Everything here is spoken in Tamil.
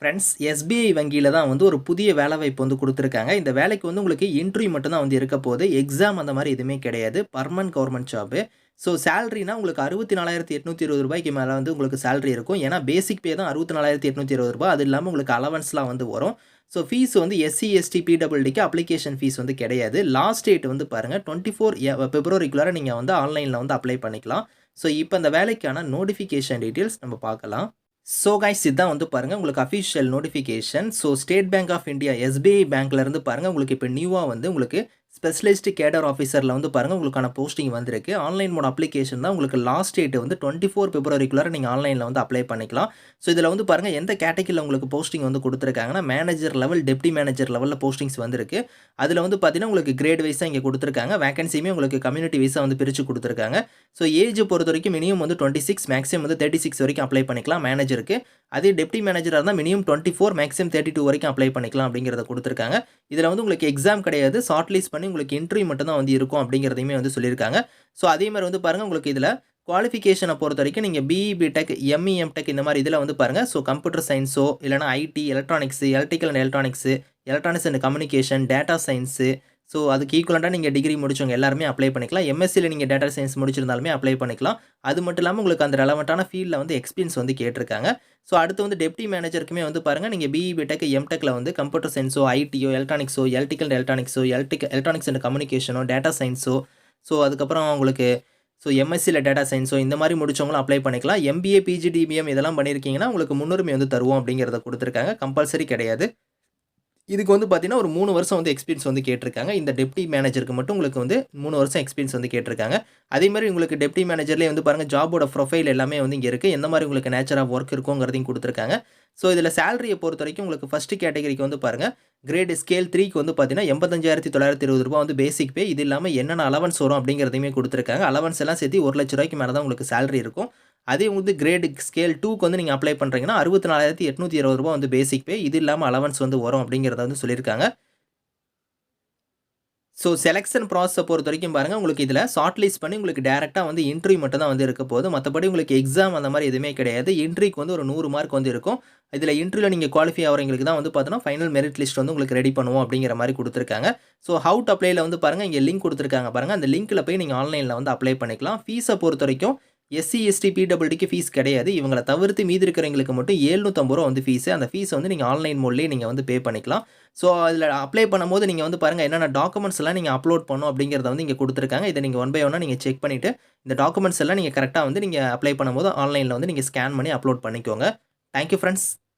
ஃப்ரெண்ட்ஸ் எஸ்பிஐ வங்கியில் தான் வந்து ஒரு புதிய வேலைவாய்ப்பு வந்து கொடுத்துருக்காங்க. இந்த வேலைக்கு வந்து உங்களுக்கு இன்டர்வியூ மட்டும் தான் வந்து இருக்க போகுது. எக்ஸாம் அந்த மாதிரி எதுவுமே கிடையாது. பர்மனன்ட் கவர்மெண்ட் ஜாப்பு ஸோ சேலரினா உங்களுக்கு அறுபத்தி நாலாயிரத்தி எட்நூற்றி இருபது ரூபாய்க்கு மேலே வந்து உங்களுக்கு சேலரி இருக்கும். ஏன்னா பேசிக் பே தான் அறுபத்தி நாலாயிரத்தி எட்நூற்றி இருபது ரூபாய். அது இல்லாமல் உங்களுக்கு அலவன்ஸ்லாம் வந்து வரும். ஸோ ஃபீஸ் வந்து எஸ்சி எஸ்டி பிடபிள்டிக்கு அப்ளிகேஷன் ஃபீஸ் வந்து கிடையாது. லாஸ்ட் டேட் வந்து பாருங்கள் டுவெண்ட்டி ஃபோர் பிப்ரவரிக்குள்ளார நீங்கள் வந்து ஆன்லைனில் வந்து அப்ளை பண்ணிக்கலாம். ஸோ இப்போ இந்த வேலைக்கான நோட்டிஃபிகேஷன் டீட்டெயில்ஸ் நம்ம பார்க்கலாம். ஸோ கைஸ் இதுதான் வந்து பாருங்கள் உங்களுக்கு official notification so State Bank of India SBI பேங்க்லேருந்து பாருங்கள் உங்களுக்கு இப்போ நியூவாக வந்து உங்களுக்கு ஸ்பெஷலிஸ்ட் கேடர் ஆஃபீஸரில் வந்து பாருங்கள் உங்களுக்கான போஸ்டிங் வந்திருக்கு. ஆன்லைன் மோட் அப்ளிகேஷன் தான் உங்களுக்கு லாஸ்ட் டேட் வந்து டுவெண்ட்டி ஃபோர் பிப்ரவரிக்குள்ளார நீங்கள் ஆன்லைனில் வந்து அப்ளை பண்ணிக்கலாம். ஸோ இதில் வந்து பாருங்கள் எந்த கேட்டகிரியில் உங்களுக்கு போஸ்டிங் வந்து கொடுத்துருக்காங்கன்னா மேனேஜர் லெவல் டெப்டி மேனேஜர் லெவலில் போஸ்டிங்ஸ் வந்திருக்கு. அதில் வந்து பார்த்தீங்கன்னா உங்களுக்கு கிரேட் வைஸாக இங்கே கொடுத்துருக்காங்க. வேகன்சியுமே உங்களுக்கு கம்யூனிட்டி வைஸாக வந்து பிரித்து கொடுத்துருக்காங்க. ஸோ ஏஜ் பொறுத்த வரைக்கும் மினிமம் வந்து டுவெண்ட்டி சிக்ஸ் மேக்ஸிமம் வந்து தேர்ட்டி சிக்ஸ் வரைக்கும் அப்ளை பண்ணிக்கலாம் மேனேஜருக்கு அதே டெப்டி மேனேஜராக இருந்தால் minimum twenty four maximum thirty two வரைக்கும் அப்ளை பண்ணிக்கலாம் அப்படிங்கிறத கொடுத்துருக்காங்க. இதில் வந்து உங்களுக்கு எக்ஸாம் கிடையாது. ஷார்ட் லிஸ்ட் பண்ணி உங்களுக்கு இன்டர்வியூ மட்டும் தான் வந்து இருக்கும் அப்படிங்கிறதையுமே வந்து சொல்லியிருக்காங்க. ஸோ அதே மாதிரி வந்து பாருங்கள் உங்களுக்கு இதில் குவாலிஃபிகேஷனை பொறுத்த வரைக்கும் நீங்கள் பிஇபி டெக் எம்இஎம் டெக் இந்த மாதிரி இதில் வந்து பாருங்கள் ஸோ கம்ப்யூட்டர் சயின்ஸோ இல்லைனா IT electronics electrical and electronics electronics and communication data science so அதுக்கு ஈக்குவலண்ட்டாக நீங்கள் டிகிரி முடிச்சவங்க எல்லாருமே அப்ளை பண்ணிக்கலாம். எம்எஸ்சியில் நீங்கள் டேட்டா சயின்ஸ் முடிச்சிருந்தாலுமே அப்ளை பண்ணிக்கலாம். அது மட்டும் இல்லாமல் உங்களுக்கு அந்த ரெலவெண்ட்டான ஃபீல்டில் வந்து எக்ஸ்பீரியன்ஸ் வந்து கேட்டிருக்காங்க. ஸோ அடுத்து வந்து டெப்டி மேனேஜருக்குமே வந்து பாருங்கள் நீங்கள் பிஇ பிடெக் எம்டெக்கில் வந்து கம்ப்யூட்டர் சயின்ஸோ ஐடியோ எலக்ட்ரானிக்ஸோ எலக்ட்ரிக்கல் எலக்ட்ரானிக்ஸோ எலக்ட்ரிக் எலக்ட்ரானிக்ஸ் அண்ட் கம்யூனிகேஷனோ டேட்டா சயின்ஸோ ஸோ அதுக்கப்புறம் உங்களுக்கு ஸோ எம்எஸ்சியில் டேட்டா சயின்ஸோ இந்த மாதிரி முடிச்சவங்களும் அப்ளை பண்ணிக்கலாம். எம்பிஏ பிஜிடிபிஎம் இதெல்லாம் பண்ணியிருக்கீங்கன்னா உங்களுக்கு முன்னுரிமை வந்து தருவோம் அப்படிங்கிறத கொடுத்துருக்காங்க. கம்பல்சரி கிடையாது. இதுக்கு வந்து பார்த்தீங்கன்னா ஒரு மூணு வருஷம் வந்து எக்ஸ்பீரியன்ஸ் வந்து கேட்டிருக்காங்க. இந்த டெப்டி மேனேஜருக்கு மட்டும் உங்களுக்கு வந்து மூணு வருஷம் எக்ஸ்பீரியன்ஸ் வந்து கேட்டிருக்காங்க. அதே மாதிரி உங்களுக்கு டெப்டி மேனேஜர்லேயே வந்து பாருங்கள் ஜாபோட ப்ரொஃபைல் எல்லாமே வந்து இங்கே இருக்குது எந்த மாதிரி உங்களுக்கு நேச்சர் ஆஃப் ஒர்க் இருக்குங்கிறதையும் கொடுத்துருக்காங்க. ஸோ இதில் சேலரியை பொறுத்த வரைக்கும் உங்களுக்கு ஃபஸ்ட்டு கேட்டகரிக்கு வந்து பாருங்கள் கிரேட் ஸ்கேல் த்ரீக்கு வந்து பார்த்தீங்கன்னா எண்பத்தஞ்சாயிரத்தி தொள்ளாயிரத்தி இருபது ரூபா வந்து பேசிக் பே இது இல்லாமல் என்னென்ன அலவன்ஸ் வரும் அப்படிங்கிறதையுமே கொடுத்துருக்காங்க. அலவன்ஸ் எல்லாம் சேர்த்து ஒரு லட்ச ரூபாய்க்கு மேலே தான் உங்களுக்கு சேலரி இருக்கும். அதே வந்து கிரேடு ஸ்கேல் டூக்கு வந்து நீங்கள் அப்ளை பண்ணுறீங்கன்னா அறுபத்தி நாலாயிரத்தி எட்நூற்றி இருபது ரூபா வந்து பேசிக் பே இது இல்லாமல் அலவன்ஸ் வந்து வரும் அப்படிங்கிறத வந்து சொல்லியிருக்காங்க. ஸோ செலெக்ஷன் ப்ராசஸை பொறுத்த வரைக்கும் பாருங்கள் உங்களுக்கு இதில் ஷார்ட் லிஸ்ட் பண்ணி உங்களுக்கு டேரெக்டாக வந்து இன்ட்ரி மட்டும் தான் வந்து இருக்க போகுது. மற்றபடி உங்களுக்கு எக்ஸாம் அந்த மாதிரி எதுவுமே கிடையாது. இன்ட்ரிக்கு வந்து ஒரு நூறு மார்க் வந்து இருக்கும். இதில் இன்ட்ரியில் நீங்கள் குவாலிஃபை ஆகிறவங்களுக்கு தான் வந்து பார்த்தோன்னா ஃபைனல் மெரிட் லிஸ்ட் வந்து உங்களுக்கு ரெடி பண்ணுவோம் அப்படிங்கிற மாதிரி கொடுத்துருக்காங்க. ஸோ ஹவு டு அப்ளைல வந்து பாருங்கள் இங்கே லிங்க் கொடுத்துருக்காங்க பாருங்கள் அந்த லிங்க்கில் போய் நீங்கள் ஆன்லைனில் வந்து அப்ளை பண்ணிக்கலாம். ஃபீஸை பொறுத்த வரைக்கும் எஸ்சி எஸ்டி பிடபிள்யூடிக்கு ஃபீஸ் கிடையாது. இவங்களை தவிர்த்து மீதி இருக்கிறவங்களுக்கு மட்டும் ஏழ்நூற்றம்பது ரூபா வந்து ஃபீஸு அந்த ஃபீஸை வந்து நீங்கள் ஆன்லைன் மோட்லேயே நீங்கள் வந்து பே பண்ணிக்கலாம். ஸோ அதில் அப்ளை பண்ணும்போது நீங்கள் வந்து பாருங்கள் என்னென்ன டாக்குமெண்ட்ஸ் எல்லாம் நீங்கள் அப்லோட் பண்ணும் அப்படிங்கிறத வந்து இங்கே கொடுத்துருக்காங்க. இதை நீங்கள் ஒன் பை ஒன்னாக நீங்கள் செக் பண்ணிவிட்டு இந்த டாக்குமெண்ட்ஸ் எல்லாம் நீங்கள் கரெக்டாக வந்து நீங்கள் அப்ளை பண்ணும்போது ஆன்லைனில் வந்து நீங்கள் ஸ்கேன் பண்ணி அப்லோட் பண்ணிக்கோங்க. Thank you friends